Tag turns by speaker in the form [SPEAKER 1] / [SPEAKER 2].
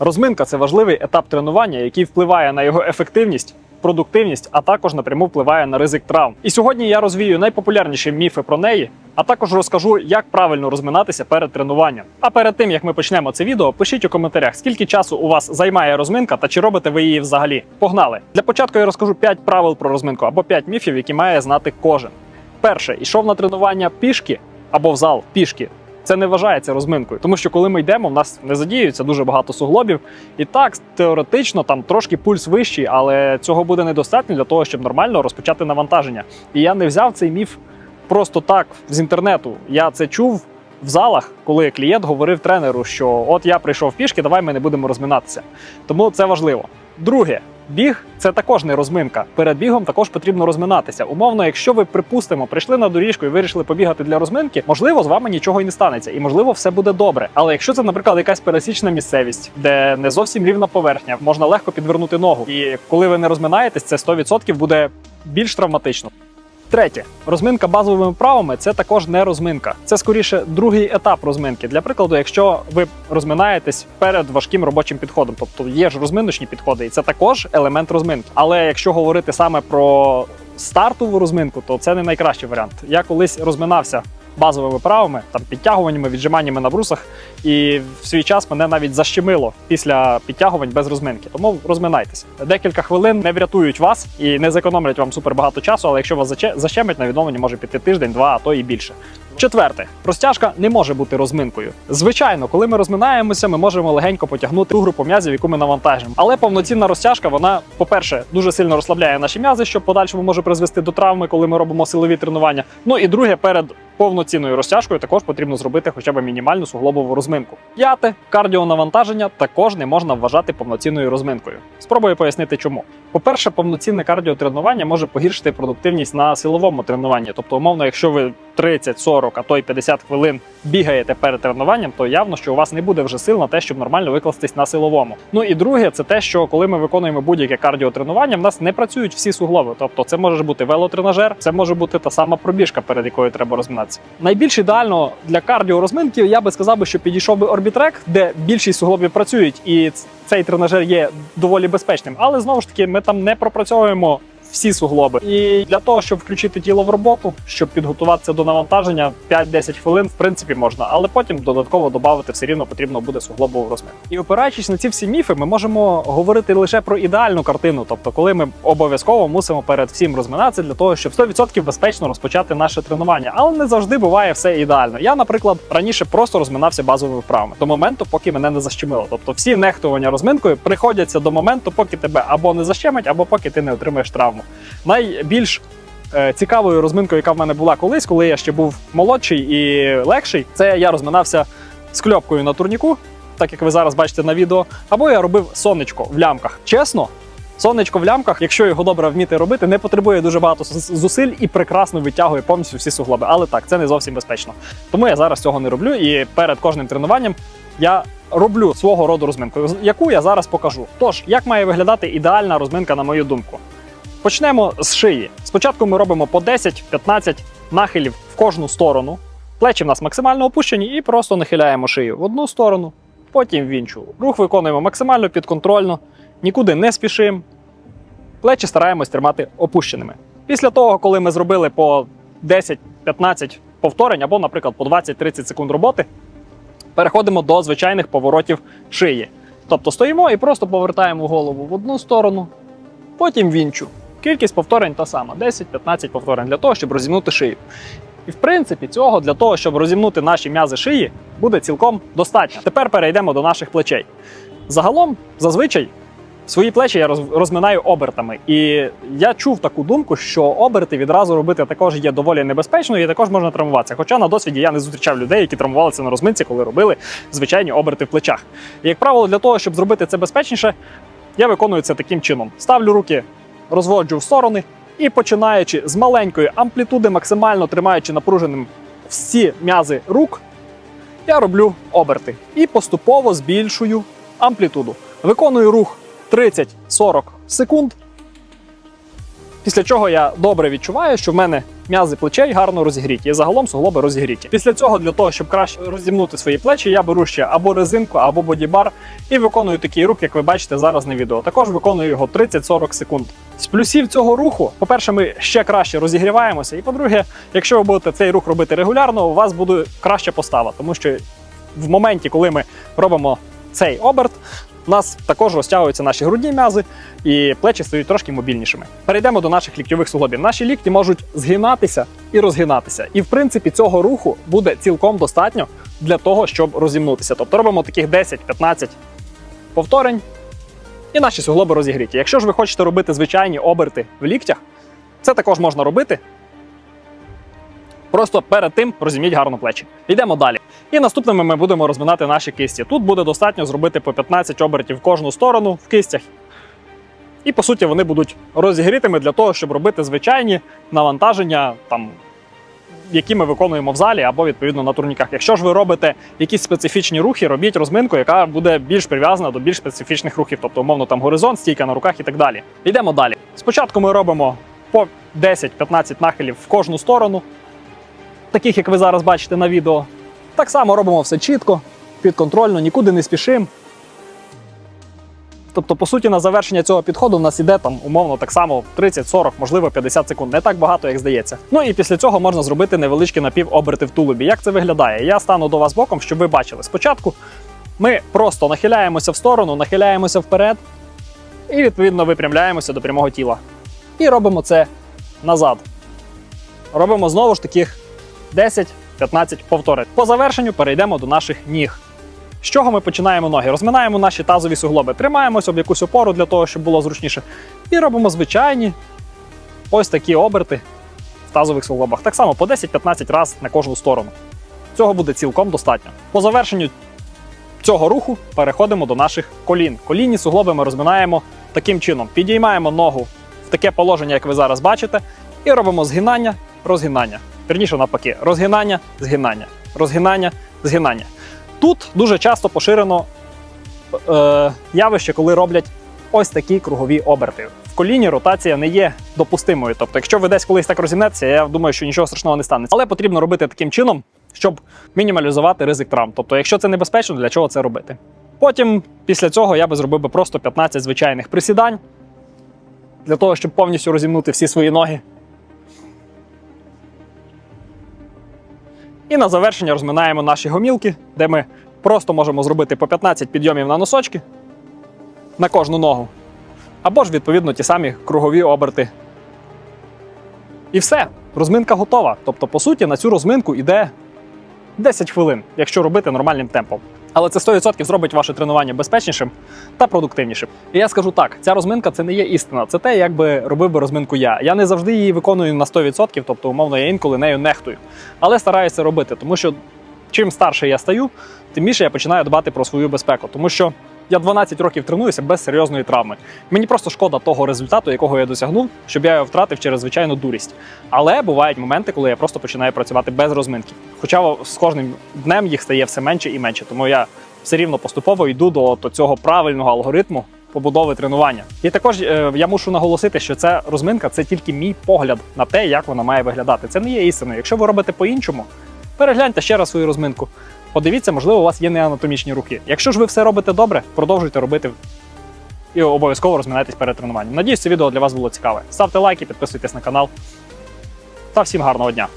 [SPEAKER 1] Розминка це важливий етап тренування, який впливає на його ефективність, продуктивність, а також напряму впливає на ризик травм. І сьогодні я розвію найпопулярніші міфи про неї, а також розкажу, як правильно розминатися перед тренуванням. А перед тим як ми почнемо це відео, пишіть у коментарях, скільки часу у вас займає розминка та чи робите ви її взагалі. Погнали! Для початку я розкажу 5 правил про розминку або 5 міфів, які має знати кожен. Перше, йшов на тренування пішки або в зал пішки. Це не вважається розминкою, тому що коли ми йдемо, в нас не задіюється дуже багато суглобів. І так, теоретично, там трошки пульс вищий, але цього буде недостатньо для того, щоб нормально розпочати навантаження. І я не взяв цей міф просто так з інтернету. Я це чув в залах, коли клієнт говорив тренеру, що от я прийшов пішки, давай ми не будемо розминатися. Тому це важливо. Друге, біг це також не розминка. Перед бігом також потрібно розминатися. Умовно, якщо ви припустимо, прийшли на доріжку і вирішили побігати для розминки, можливо, з вами нічого і не станеться, і можливо, все буде добре. Але якщо це, наприклад, якась пересічна місцевість, де не зовсім рівна поверхня, можна легко підвернути ногу. І коли ви не розминаєтесь, це 100% буде більш травматично. Третє, розминка базовими правами це також не розминка. Це скоріше другий етап розминки. Для прикладу, якщо ви розминаєтесь перед важким робочим підходом, тобто є ж розминочні підходи, і це також елемент розминки. Але якщо говорити саме про стартову розминку, то це не найкращий варіант. Я колись розминався базовими правами, там підтягуваннями, віджиманнями на брусах, і в свій час мене навіть защемило після підтягувань без розминки. Тому розминайтеся. Декілька хвилин не врятують вас і не зекономлять вам супер багато часу, але якщо вас защемить, на відновлення може піти тиждень, два, а то і більше. Четверте, розтяжка не може бути розминкою. Звичайно, коли ми розминаємося, ми можемо легенько потягнути ту групу м'язів, яку ми навантажимо. Але повноцінна розтяжка, вона, по-перше, дуже сильно розслабляє наші м'язи, що подальшому може призвести до травми, коли ми робимо силові тренування. Ну і друге, перед повноцінною розтяжкою також потрібно зробити хоча б мінімальну суглобову розминку. П'яте, кардіонавантаження також не можна вважати повноцінною розминкою. Спробую пояснити, чому. По-перше, повноцінне кардіотренування може погіршити продуктивність на силовому тренуванні. Тобто, умовно, якщо ви 30, 40, а то й 50 хвилин бігаєте перед тренуванням, то явно, що у вас не буде вже сил на те, щоб нормально викластись на силовому. Ну і друге, це те, що коли ми виконуємо будь-яке кардіотренування, в нас не працюють всі суглоби. Тобто, це може бути велотренажер, це може бути та сама пробіжка, перед якою треба розминатися. Найбільш ідеально для кардіорозминки я би сказав би, що підійшов би орбітрек, де більшість суглобів працюють, і цей тренажер є доволі безпечним. Але знову ж таки, ми там не пропрацьовуємо всі суглоби. І для того, щоб включити тіло в роботу, щоб підготуватися до навантаження, 5-10 хвилин в принципі можна, але потім додатково додати все рівно потрібно буде суглобову розминку. І опираючись на ці всі міфи, ми можемо говорити лише про ідеальну картину, тобто коли ми обов'язково мусимо перед всім розминатися для того, щоб 100% безпечно розпочати наше тренування. Але не завжди буває все ідеально. Я, наприклад, раніше просто розминався базовими вправами до моменту, поки мене не защемило. Тобто всі нехтування розминкою приходяться до моменту, поки тебе або не защемить, або поки ти не отримаєш травму. Найбільш е, цікавою розминкою, яка в мене була колись, коли я ще був молодший і легший, це я розминався з кльопкою на турніку, так як ви зараз бачите на відео, або я робив сонечко в лямках. Чесно. Сонечко в лямках, якщо його добре вміти робити, не потребує дуже багато зусиль і прекрасно витягує повністю всі суглоби. Але так, це не зовсім безпечно. Тому я зараз цього не роблю. І перед кожним тренуванням я роблю свого роду розминку, яку я зараз покажу. Тож, як має виглядати ідеальна розминка, на мою думку? Почнемо з шиї. Спочатку ми робимо по 10-15 нахилів в кожну сторону. Плечі в нас максимально опущені і просто нахиляємо шию в одну сторону, потім в іншу. Рух виконуємо максимально підконтрольно, нікуди не спішимо. Плечі стараємось тримати опущеними. Після того, коли ми зробили по 10-15 повторень або, наприклад, по 20-30 секунд роботи, переходимо до звичайних поворотів шиї. Тобто стоїмо і просто повертаємо голову в одну сторону, потім в іншу. Кількість повторень та сама: 10-15 повторень для того, щоб розімнути шию. І в принципі, цього для того, щоб розімнути наші м'язи шиї, буде цілком достатньо. Тепер перейдемо до наших плечей. Загалом, зазвичай, свої плечі я розминаю обертами. І я чув таку думку, що оберти відразу робити також є доволі небезпечно і також можна травмуватися. Хоча на досвіді я не зустрічав людей, які травмувалися на розминці, коли робили звичайні оберти в плечах. І, як правило, для того, щоб зробити це безпечніше, я виконую це таким чином: ставлю руки, розводжу в сторони і починаючи з маленької амплітуди, максимально тримаючи напруженим всі м'язи рук, я роблю оберти і поступово збільшую амплітуду. Виконую рух 30-40 секунд. Після чого я добре відчуваю, що в мене м'язи плечей гарно розігріті і загалом суглоби розігріті. Після цього, для того, щоб краще розімнути свої плечі, я беру ще або резинку, або бодібар і виконую такий рух, як ви бачите зараз на відео. Також виконую його 30-40 секунд. З плюсів цього руху, по-перше, ми ще краще розігріваємося. І по-друге, якщо ви будете цей рух робити регулярно, у вас буде краща постава, тому що в моменті, коли ми робимо цей оберт, у нас також розтягуються наші грудні м'язи і плечі стають трошки мобільнішими. Перейдемо до наших ліктьових суглобів. Наші лікті можуть згинатися і розгинатися. І в принципі цього руху буде цілком достатньо для того, щоб розімнутися. Тобто робимо таких 10-15 повторень, і наші суглоби розігріті. Якщо ж ви хочете робити звичайні оберти в ліктях, це також можна робити. Просто перед тим розіміть гарно плечі. Йдемо далі. І наступними ми будемо розминати наші кисті. Тут буде достатньо зробити по 15 обертів в кожну сторону в кистях. І по суті вони будуть розігрітими для того, щоб робити звичайні навантаження, там, які ми виконуємо в залі або відповідно на турніках. Якщо ж ви робите якісь специфічні рухи, робіть розминку, яка буде більш прив'язана до більш специфічних рухів, тобто, умовно, там горизонт, стійка на руках і так далі. Йдемо далі. Спочатку ми робимо по 10-15 нахилів в кожну сторону, таких як ви зараз бачите на відео. Так само робимо все чітко, підконтрольно, нікуди не спішимо. Тобто, по суті, на завершення цього підходу в нас іде там умовно так само 30-40, можливо 50 секунд. Не так багато, як здається. Ну і після цього можна зробити невеличкі напівоберти в тулубі. Як це виглядає? Я стану до вас боком, щоб ви бачили. Спочатку ми просто нахиляємося в сторону, нахиляємося вперед і відповідно випрямляємося до прямого тіла. І робимо це назад. Робимо знову ж таких 10-15 повторень. По завершенню перейдемо до наших ніг. З чого ми починаємо ноги? Розминаємо наші тазові суглоби, тримаємося об якусь опору для того, щоб було зручніше. І робимо звичайні ось такі оберти в тазових суглобах. Так само по 10-15 разів на кожну сторону. Цього буде цілком достатньо. По завершенню цього руху переходимо до наших колін. Колінні суглоби ми розминаємо таким чином: підіймаємо ногу в таке положення, як ви зараз бачите, і робимо згинання, розгинання. Вірніше навпаки, розгинання, згинання, розгинання, згинання. Тут дуже часто поширено е, явище, коли роблять ось такі кругові оберти. В коліні ротація не є допустимою. Тобто, якщо ви десь колись так розімнетеся, я думаю, що нічого страшного не станеться. Але потрібно робити таким чином, щоб мінімалізувати ризик травм. Тобто, якщо це небезпечно, для чого це робити? Потім, після цього, я би зробив би просто 15 звичайних присідань для того, щоб повністю розімнути всі свої ноги. І на завершення розминаємо наші гомілки, де ми просто можемо зробити по 15 підйомів на носочки на кожну ногу. Або ж, відповідно, ті самі кругові оберти. І все, розминка готова. Тобто, по суті, на цю розминку йде 10 хвилин, якщо робити нормальним темпом. Але це 100% зробить ваше тренування безпечнішим та продуктивнішим. І я скажу так: ця розминка це не є істина, це те, як би робив би розминку я. Я не завжди її виконую на 100%, тобто, умовно, я інколи нею нехтую. Але стараюся робити, тому що чим старше я стаю, тим більше я починаю дбати про свою безпеку. Тому що я 12 років тренуюся без серйозної травми. Мені просто шкода того результату, якого я досягнув, щоб я його втратив через звичайну дурість. Але бувають моменти, коли я просто починаю працювати без розминки. Хоча з кожним днем їх стає все менше і менше. Тому я все рівно поступово йду до, цього правильного алгоритму побудови тренування. І також е, я мушу наголосити, що ця розминка це тільки мій погляд на те, як вона має виглядати. Це не є істиною. Якщо ви робите по-іншому, перегляньте ще раз свою розминку. Подивіться, можливо, у вас є неанатомічні руки. Якщо ж ви все робите добре, продовжуйте робити і обов'язково розминайтесь перед тренуванням. Надіюсь, це відео для вас було цікаве. Ставте лайки, підписуйтесь на канал. Та всім гарного дня!